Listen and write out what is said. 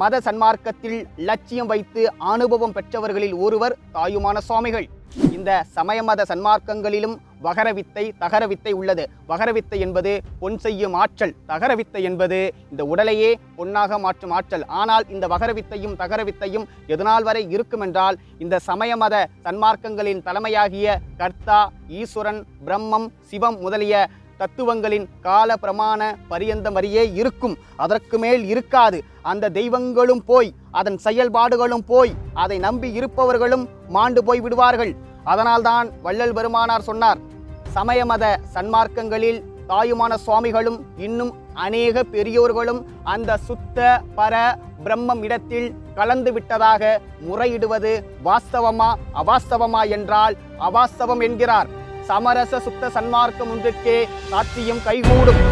மத சன்மார்க்கத்தில் லட்சியம் வைத்து அனுபவம் பெற்றவர்களில் ஒருவர் தாயுமான சுவாமிகள். இந்த சமய மத சன்மார்க்கங்களிலும் வகரவித்தை தகரவித்தை உள்ளது. வகரவித்தை என்பது பொன் செய்யும் ஆற்றல். தகரவித்தை என்பது இந்த உடலையே பொன்னாக மாற்றும் ஆற்றல். ஆனால் இந்த வகரவித்தையும் தகரவித்தையும் எதனால் வரை இருக்கும் என்றால் இந்த சமய மத சன்மார்க்கங்களின் தலைமையாகிய கர்த்தா ஈஸ்வரன் பிரம்மம் சிவம் முதலிய தத்துவங்களின் கால பிரமாண பரியந்தம் வரியே இருக்கும். அதற்கு மேல் இருக்காது. அந்த தெய்வங்களும் போய் அதன் செயல்பாடுகளும் போய் அதை நம்பி இருப்பவர்களும் மாண்டு போய் விடுவார்கள். அதனால்தான் வள்ளல் பெருமானார் சொன்னார் சமய மத சன்மார்க்கங்களில் தாயுமான சுவாமிகளும் இன்னும் அநேக பெரியோர்களும் அந்த சுத்த பர பிரம்மம் இடத்தில் கலந்து விட்டதாக முறையிடுவது வாஸ்தவமா அவாஸ்தவமா என்றால் அவாஸ்தவம் என்கிறார். சமரச சுத்த சன்மார்க்கம் ஒன்றுக்கே சாத்தியம் கைகூடும்.